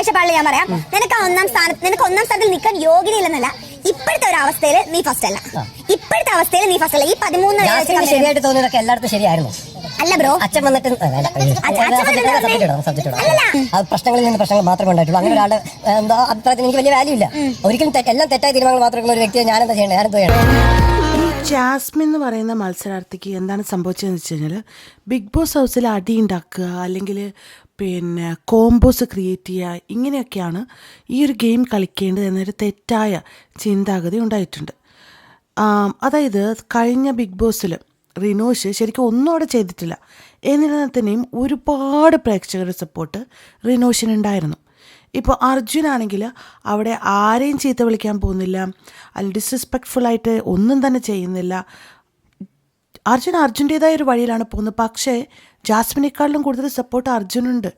കാഴ്ചപ്പാടിൽ ഞാൻ പറയാം. നിനക്ക് ഒന്നാം സ്ഥാനത്ത് നിനക്ക് ഒന്നാം സ്ഥാനത്തിൽ നിൽക്കാൻ യോഗ്യതയില്ലെന്നല്ല ഇപ്പോഴത്തെ ഒരു അവസ്ഥയിൽ നീ ഫസ്റ്റ് അല്ല. ഇപ്പോഴത്തെ അവസ്ഥയിൽ നീ ഫസ്റ്റ് അല്ല. ഈ പതിമൂന്ന് ശരിയായിട്ട് തോന്നിയതൊക്കെ എല്ലായിടത്തും ശരിയായിരുന്നു. അല്ല ബ്രോ. അച്ഛൻ വന്നിട്ട് പ്രശ്നങ്ങളിൽ നിന്ന് പ്രശ്നങ്ങൾ മാത്രമേ ഉണ്ടായിട്ടുള്ളൂ. അങ്ങനെ ഒരാളുടെ എന്താ അഭിപ്രായത്തിന് എനിക്ക് വലിയ വാല്യൂ ഇല്ല. ഒരിക്കലും എല്ലാം തെറ്റായ തീരുമാനങ്ങൾ മാത്രമുള്ള ഒരു വ്യക്തിയെ ഞാനെന്താ ചെയ്യണ്ടേ ഞാനെന്താ ചെയ്യണം? ജാസ്മിൻ എന്ന് പറയുന്ന മത്സരാർത്ഥിക്ക് എന്താണ് സംഭവിച്ചതെന്ന് വെച്ച് കഴിഞ്ഞാൽ ബിഗ് ബോസ് ഹൗസിൽ അടി ഉണ്ടാക്കുക അല്ലെങ്കിൽ പിന്നെ കോംബോസ് ക്രിയേറ്റ് ചെയ്യുക ഇങ്ങനെയൊക്കെയാണ് ഈ ഒരു ഗെയിം കളിക്കേണ്ടത് എന്നൊരു തെറ്റായ ചിന്താഗതി ഉണ്ടായിട്ടുണ്ട്. അതായത് കഴിഞ്ഞ ബിഗ് ബോസിൽ റിനോഷ് ശരിക്കും ഒന്നും അവിടെ ചെയ്തിട്ടില്ല. എന്നിരുന്നാൽ തന്നെയും ഒരുപാട് പ്രേക്ഷകരുടെ സപ്പോർട്ട് റിനോഷിനുണ്ടായിരുന്നു. ഇപ്പോൾ അർജുനാണെങ്കിൽ അവിടെ ആരെയും ചീത്ത വിളിക്കാൻ പോകുന്നില്ല അല്ല ഡിസ്റെസ്പെക്ട്ഫുള്ളായിട്ട് ഒന്നും തന്നെ ചെയ്യുന്നില്ല അർജുൻ അർജുന്റേതായ ഒരു വഴിയിലാണ് പോകുന്നത്. പക്ഷേ ജാസ്മിനേക്കാളിലും കൂടുതൽ സപ്പോർട്ട് അർജുനുണ്ട്.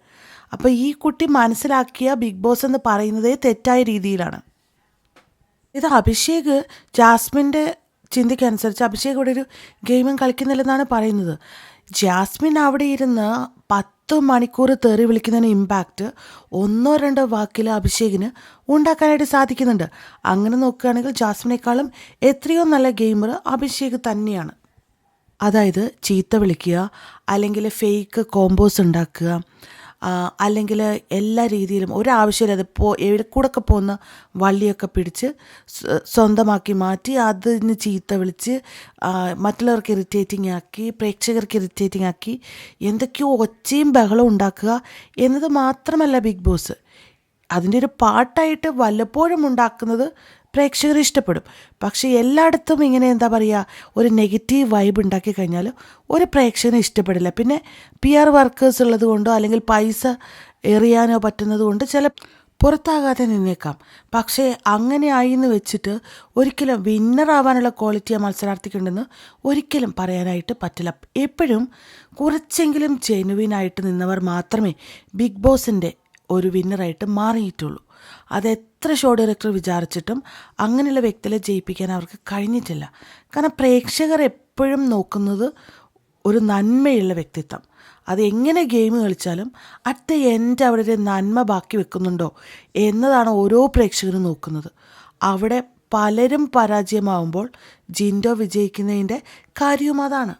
അപ്പോൾ ഈ കുട്ടി മനസ്സിലാക്കിയ ബിഗ് ബോസ് എന്ന് പറയുന്നതേ തെറ്റായ രീതിയിലാണ്. ഇത് അഭിഷേക് ജാസ്മിന്റെ ചിന്തയ്ക്കനുസരിച്ച് അഭിഷേക് ഇവിടെ ഒരു ഗെയിമും കളിക്കുന്നില്ലെന്നാണ് പറയുന്നത്. ജാസ്മിൻ അവിടെ ഇരുന്ന് പത്ത് മണിക്കൂർ തെറി വിളിക്കുന്നതിന് ഇമ്പാക്റ്റ് ഒന്നോ രണ്ടോ വാക്കിൽ അഭിഷേകിന് ഉണ്ടാക്കാനായിട്ട് സാധിക്കുന്നുണ്ട്. അങ്ങനെ നോക്കുകയാണെങ്കിൽ ജാസ്മിനേക്കാളും എത്രയോ നല്ല ഗെയിമർ അഭിഷേക് തന്നെയാണ്. അതായത് ചീത്ത വിളിക്കുക അല്ലെങ്കിൽ ഫേക്ക് കോമ്പോസ് ഉണ്ടാക്കുക അല്ലെങ്കിൽ എല്ലാ രീതിയിലും ഒരാവശ്യമില്ലാതെ പോ എവിടെ കൂടെയൊക്കെ പോകുന്ന വള്ളിയൊക്കെ പിടിച്ച് സ്വന്തമാക്കി മാറ്റി അതിന് ചീത്ത വിളിച്ച് മറ്റുള്ളവർക്ക് ഇറിറ്റേറ്റിംഗ് ആക്കി പ്രേക്ഷകർക്ക് ഇറിറ്റേറ്റിംഗ് ആക്കി എന്തൊക്കെയോ ഒച്ചയും ബഹളവും ഉണ്ടാക്കുക എന്നത് മാത്രമല്ല ബിഗ് ബോസ്. അതിന്റെ ഒരു പാട്ടായിട്ട് വല്ലപ്പോഴും ഉണ്ടാക്കുന്നത് പ്രേക്ഷകർ ഇഷ്ടപ്പെടും. പക്ഷേ എല്ലായിടത്തും ഇങ്ങനെ എന്താ പറയുക ഒരു നെഗറ്റീവ് വൈബ് ഉണ്ടാക്കി കഴിഞ്ഞാൽ ഒരു പ്രേക്ഷകന് ഇഷ്ടപ്പെടില്ല. പിന്നെ പി ആർ വർക്കേഴ്സ് ഉള്ളത് കൊണ്ടോ അല്ലെങ്കിൽ പൈസ എറിയാനോ പറ്റുന്നത് കൊണ്ട് ചില പുറത്താകാതെ നിന്നേക്കാം. പക്ഷേ അങ്ങനെ ആയി എന്ന് വെച്ചിട്ട് ഒരിക്കലും വിന്നർ ആവാനുള്ള ക്വാളിറ്റി ആ മത്സരാർത്ഥിക്കുണ്ടെന്ന് ഒരിക്കലും പറയാനായിട്ട് പറ്റില്ല. എപ്പോഴും കുറച്ചെങ്കിലും ജെനുവിനായിട്ട് നിന്നവർ മാത്രമേ ബിഗ് ബോസിന്റെ ഒരു വിന്നറായിട്ട് മാറിയിട്ടുള്ളൂ. അത് എത്ര ഷോ ഡയറക്ടർ വിചാരിച്ചിട്ടും അങ്ങനെയുള്ള വ്യക്തികളെ ജയിപ്പിക്കാൻ അവർക്ക് കഴിഞ്ഞിട്ടില്ല. കാരണം പ്രേക്ഷകർ എപ്പോഴും നോക്കുന്നത് ഒരു നന്മയുള്ള വ്യക്തിത്വം. അത് എങ്ങനെ ഗെയിം കളിച്ചാലും അറ്റ് ദ എൻഡ് അവിടെ ഒരു നന്മ ബാക്കി വെക്കുന്നുണ്ടോ എന്നതാണ് ഓരോ പ്രേക്ഷകരും നോക്കുന്നത്. അവിടെ പലരും പരാജയമാവുമ്പോൾ ജിൻഡോ വിജയിക്കുന്നതിന്റെ കാര്യവും അതാണ്.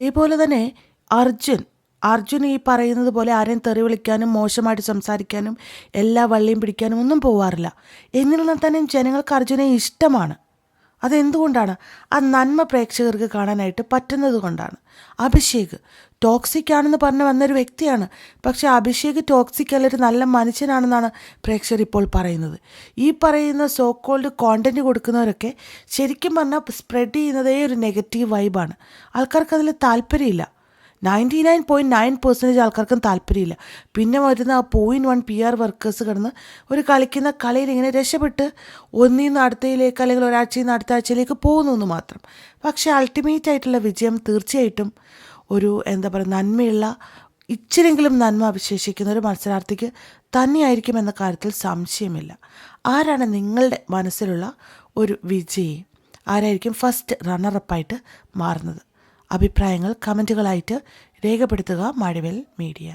ഇതേപോലെ തന്നെ അർജുൻ അർജുൻ ഈ പറയുന്നത് പോലെ ആരെയും തെറി വിളിക്കാനും മോശമായിട്ട് സംസാരിക്കാനും എല്ലാ വള്ളിയും പിടിക്കാനും ഒന്നും പോവാറില്ല. എന്നിരുന്നാൽ തന്നെ ജനങ്ങൾക്ക് അർജുനെ ഇഷ്ടമാണ്. അതെന്തുകൊണ്ടാണ്? ആ നന്മ പ്രേക്ഷകർക്ക് കാണാനായിട്ട് പറ്റുന്നത് കൊണ്ടാണ്. അഭിഷേക് ടോക്സിക് ആണെന്ന് പറഞ്ഞ് വന്നൊരു വ്യക്തിയാണ്. പക്ഷേ അഭിഷേക് ടോക്സിക് അല്ല ഒരു നല്ല മനുഷ്യനാണെന്നാണ് പ്രേക്ഷകർ ഇപ്പോൾ പറയുന്നത്. ഈ പറയുന്ന സോ കോൾഡ് കോണ്ടന്റ് കൊടുക്കുന്നവരൊക്കെ ശരിക്കും പറഞ്ഞാൽ സ്പ്രെഡ് ചെയ്യുന്നതേ ഒരു നെഗറ്റീവ് വൈബാണ് ആൾക്കാർക്ക് അതിൽ താല്പര്യമില്ല. Ninety nine point nine percentage ആൾക്കാർക്കും താല്പര്യമില്ല. പിന്നെ വരുന്ന ആ point one P R workers കിടന്ന് ഒരു കളിക്കുന്ന കളിയിൽ ഇങ്ങനെ രക്ഷപ്പെട്ട് ഒന്നിൽ നിന്ന് അടുത്തയിലേക്ക് അല്ലെങ്കിൽ ഒരാഴ്ചയിൽ നിന്ന് അടുത്ത ആഴ്ചയിലേക്ക് പോകുന്നു എന്ന് മാത്രം. പക്ഷേ അൾട്ടിമേറ്റ് ആയിട്ടുള്ള വിജയം തീർച്ചയായിട്ടും ഒരു എന്താ പറയുക നന്മയുള്ള ഇച്ചിരെങ്കിലും നന്മ അവശേഷിക്കുന്ന ഒരു മത്സരാർത്ഥിക്ക് തന്നെയായിരിക്കും എന്ന കാര്യത്തിൽ സംശയമില്ല. ആരാണ് നിങ്ങളുടെ മനസ്സിലുള്ള ഒരു വിജയി? ആരായിരിക്കും ഫസ്റ്റ് റണ്ണറപ്പായിട്ട് മാറുന്നത്? അഭിപ്രായങ്ങൾ കമന്റുകളായിട്ട് രേഖപ്പെടുത്തുക മഴവിൽ മീഡിയ.